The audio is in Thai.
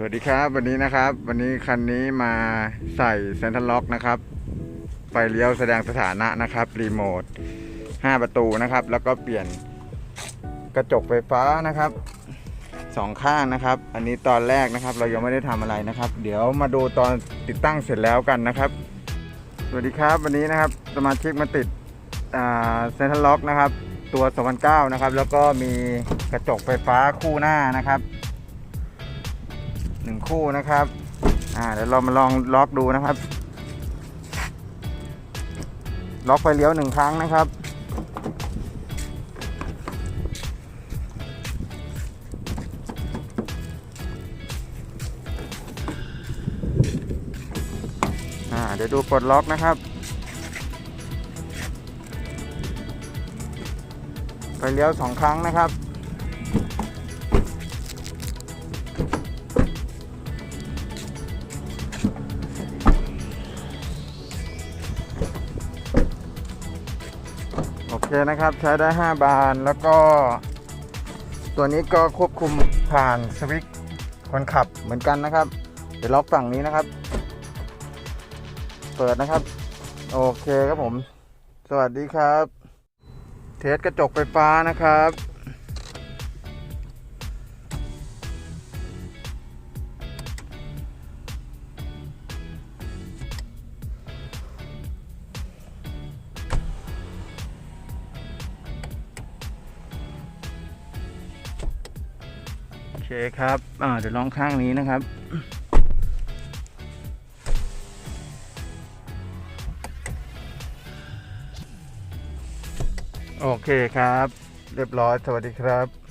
สวัสดีครับวันนี้นะครับ วันนี้คันนี้มาใส่เซนทรัลล็อกนะครับไฟเลี้ยวแสดงสถานะนะครับรีโมท5 ประตูนะครับ แล้วก็เปลี่ยนกระจกไฟฟ้านะครับสองข้างนะครับ อันนี้ตอนแรกนะครับ เรายังไม่ได้ทำอะไรนะครับ เดี๋ยวมาดูตอนติดตั้งเสร็จแล้วกันนะครับ สวัสดีครับวันนี้นะครับสมาชิกมาติดเซนทรัลล็อกนะครับ ตัว2009นะครับ แล้วก็มีกระจกไฟฟ้าคู่หน้านะครับ หนึ่งคู่นะครับ อ่าเดี๋ยวเรามาลองล็อกดูนะครับ ล็อกไฟเลี้ยวหนึ่งครั้งนะครับ อ่าเดี๋ยวดูปลดล็อกนะครับ ไฟเลี้ยวสองครั้งนะครับ เคนะครับใช้ได้ 5 บานแล้วก็ ตัวนี้ก็ควบคุมผ่านสวิตช์คนขับเหมือนกันนะครับ เดี๋ยวล็อกฝั่งนี้นะครับ เปิดนะครับ โอเคครับผม สวัสดีครับ เทสกระจกไฟฟ้านะครับ เคครับอ่าเดี๋ยวลองข้างนี้นะครับโอเคครับ เรียบร้อยสวัสดีครับ